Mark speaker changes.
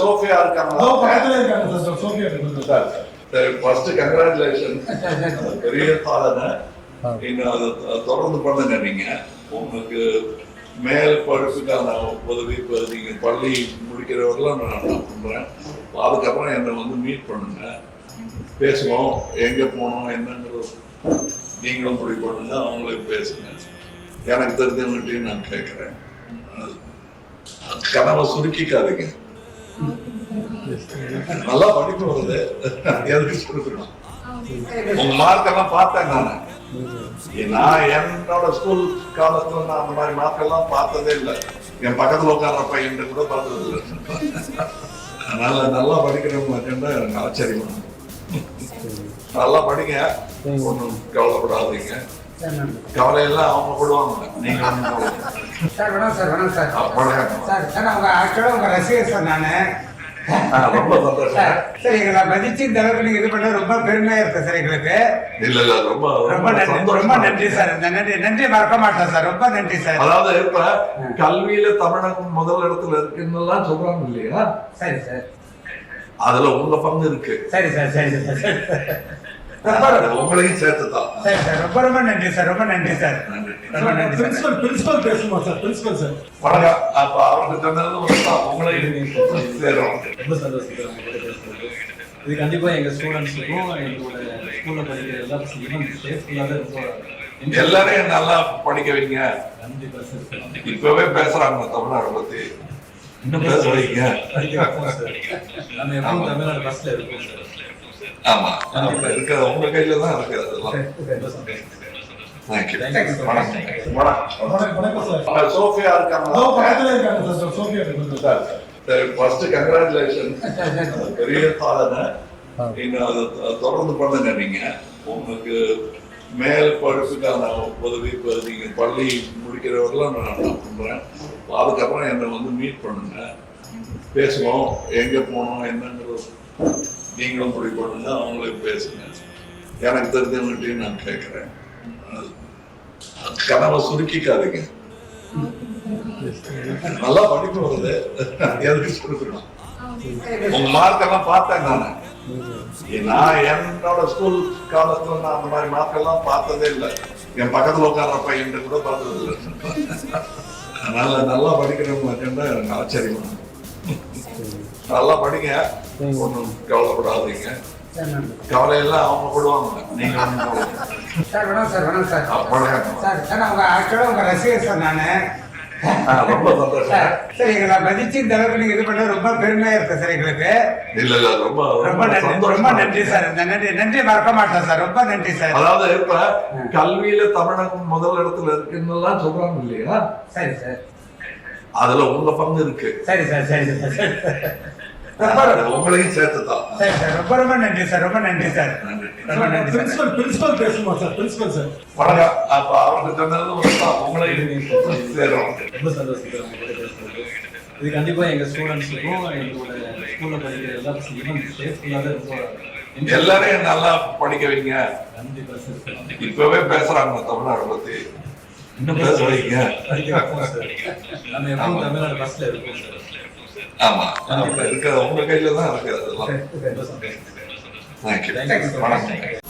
Speaker 1: Sofia
Speaker 2: இருக்காங்க sir sir
Speaker 1: first congratulation பெரிய சாதனை இன்னும் அதை தொடர்ந்து பண்ணுங்க நீங்க. உங்களுக்கு மேல் படிப்புக்கான உதவி இப்போ நீங்க பள்ளி முடிக்கிறவரெல்லாம் நான் பண்றேன் அதுக்கப்புறம் என்னை வந்து மீட் பண்ணுங்க. பேசுவோம் எங்க போகணும் என்னங்கிறது நீங்களும் முடிவு பண்ணுங்க அவங்களையும் பேசுங்க. எனக்கு தெரிஞ்சவங்ககிட்டயும் நான் கேட்குறேன். கனவை சுருக்கிக்காதீங்க. நல்லா படிப்பு வருது எதுக்கு சுருக்கணும். உங்க மார்க் எல்லாம் பார்த்தேன் நானு. நான் என்னோட ஸ்கூல் காலத்துல நான் அந்த மாதிரி மார்க் எல்லாம் பார்த்ததே இல்லை. என் பக்கத்துல உட்கார்ற பையன் கூட பார்த்தது இல்லை அதனால நல்லா படிக்கிறவங்க கண்டா எனக்கு ஆச்சரியம் நல்லா படிங்க. ஒன்றும் கவலைப்படாதீங்க. கவலையெல்லாம் அவங்க போடுவாங்க. நீங்க.
Speaker 3: சார் வணக்கம் சார் வணக்கம் சார். உங்க ஆக்சுவலாக உங்க ரசிகர் சார் நான்.
Speaker 1: ஆ, ரொம்ப சந்தோஷம்.
Speaker 3: சார் எங்களை மதிச்சு இந்த அளவுக்கு நீங்க இது பண்ண ரொம்ப பெருமையா இருக்கு சார் எங்களுக்கு.
Speaker 1: இல்ல இல்ல ரொம்ப
Speaker 3: ரொம்ப நன்றி ரொம்ப நன்றி
Speaker 1: இருக்கு.
Speaker 3: சார். இந்த நன்றி நன்றி மறக்க மாட்டேன் சார். ரொம்ப நன்றி சார்.
Speaker 1: அதாவது இப்ப கல்வியில தமிழகம் முதல் இடத்துல இருக்குன்னு சொல்றாங்க இல்லையா?
Speaker 3: சரி சார்.
Speaker 1: அதுல உங்க பங்கு இருக்கு.
Speaker 3: சரி சார் சரி சார்.
Speaker 1: உங்களையும் சேர்த்துதான்.
Speaker 3: சரி சார் ரொம்ப ரொம்ப நன்றி சார் ரொம்ப நன்றி சார். ரொம்ப நன்றி சார்.
Speaker 2: பிரின்சிபல் பிரின்சிபல் பேசுமா சார் பிரின்சிபல் சார்.
Speaker 1: வணக்கம். அப்ப அவருக்கு சொன்னது. உங்களையும் சேரும்.
Speaker 4: ரொம்ப சந்தோஷம் இது கண்டிப்பா எங்க ஸ்டூடெண்ட்ஸுக்கும் எங்களோட ஸ்கூல்ல படிக்கிற எல்லா பசங்களுக்கும் சேஃப்டியாக ரொம்ப enjoy-
Speaker 1: எல்லாரையும் நல்லா படிக்க வைங்க.
Speaker 4: கண்டிப்பா சார்
Speaker 1: இப்பவே பேசுறாங்க தமிழ்நாடு பத்தி. இன்னும் பேச வைங்க.
Speaker 4: நம்ம எப்பவும் தமிழ்நாடு பஸ்ல இருக்கோம் சார்.
Speaker 1: ஆமா. இருக்க உங்க கையில தான் இருக்கு அதெல்லாம். சோஃபியா
Speaker 2: இருக்காங்க சார்
Speaker 1: ஃபர்ஸ்ட் கங்க்ராச்சுலேஷன் பெரிய சாதனை. அதை தொடர்ந்து பண்ணுங்க நீங்க. உங்களுக்கு மேல் படிப்புக்கான உதவி இப்போ நீங்க பள்ளி முடிக்கிறவரெல்லாம் நான் பண்றேன் அதுக்கப்புறம் என்னை வந்து மீட் பண்ணுங்க. பேசுவோம். எங்க போகணும் என்னங்கிறது நீங்களும் முடிவு பண்ணுங்க அவங்களையும் பேசுங்க. எனக்கு தெரிஞ்சவங்ககிட்டயும் நான் கேட்குறேன். கனவை சுருக்கிக்காதீங்க. நல்லா படிப்பு வருது எதுக்கு சுருக்கணும்? உங்க மார்க் எல்லாம் பார்த்தேன் நானு. நான் என்னோட ஸ்கூல் காலத்துல நான் அந்த மாதிரி மார்க் எல்லாம் பார்த்ததே இல்லை. என் பக்கத்துல உட்கார்ற பையன் கூட பார்த்தது இல்லை. அதனால நல்லா படிக்கிறவங்க கண்டா எனக்கு ஆச்சரியமா. நல்லா படிங்க. ஒன்றும் கவலைப்படாதீங்க. கவலையெல்லாம் அவங்க போடுவாங்க. நீங்க ஒண்ணும் கவலைப்படாதீங்க.
Speaker 3: சார் வணக்கம் சார் வணக்கம் சார்.
Speaker 1: வணக்கம்
Speaker 3: சார் சார் உங்க ஆக்சுவலாக உங்க ரசிகர் சார் நான்.
Speaker 1: ரொம்ப சந்தோஷம்.
Speaker 3: சார் எங்களை மதிச்சு இந்த அளவுக்கு நீங்க இது பண்ண ரொம்ப பெருமையா இருக்கு சார் எங்களுக்கு.
Speaker 1: இல்ல இல்ல ரொம்ப
Speaker 3: ரொம்ப நன்றி ரொம்ப நன்றி. சார். நன்றி நன்றி மறக்க மாட்டேன் சார். ரொம்ப நன்றி சார்.
Speaker 1: அதாவது இப்ப கல்வியில தமிழகம் முதல் இடத்துல இருக்குன்னு சொல்றாங்க இல்லையா?
Speaker 3: சரி சார்.
Speaker 1: அதுல உங்க பங்கு இருக்கு.
Speaker 3: சரி சார் சரி சார்.
Speaker 1: உங்களையும் சேர்த்துதான்.
Speaker 3: சரி சார் ரொம்ப ரொம்ப நன்றி சார் ரொம்ப நன்றி சார். ரொம்ப நன்றி சார்.
Speaker 2: பிரின்சிபல் பிரின்சிபல் பேசுமா சார்? Principal sir.
Speaker 1: வணக்கம். அப்ப அவருக்கு சொன்னது. உங்களையும் சேரும்.
Speaker 4: ரொம்ப சந்தோஷம் இது கண்டிப்பா எங்க ஸ்டூடெண்ட்ஸுக்கும் எங்களோட ஸ்கூல்ல படிக்கிற எல்லா பசங்களுக்கும் சேஃப்டியாக enjoy-
Speaker 1: எல்லாரையும் நல்லா படிக்க வைங்க.
Speaker 4: கண்டிப்பா சார்
Speaker 1: இப்பவே பேசுறாங்க தமிழ்நாடு பத்தி. இன்னும் பேச வைங்க.
Speaker 4: நம்ம எப்பவும் தமிழ்நாடு பஸ்ல இருக்கோம் சார்.
Speaker 1: ஆமா. அப்ப இருக்க. உங்க கையில தான் இருக்கு அதெல்லாம். தேங்க்யூ. வணக்கம்.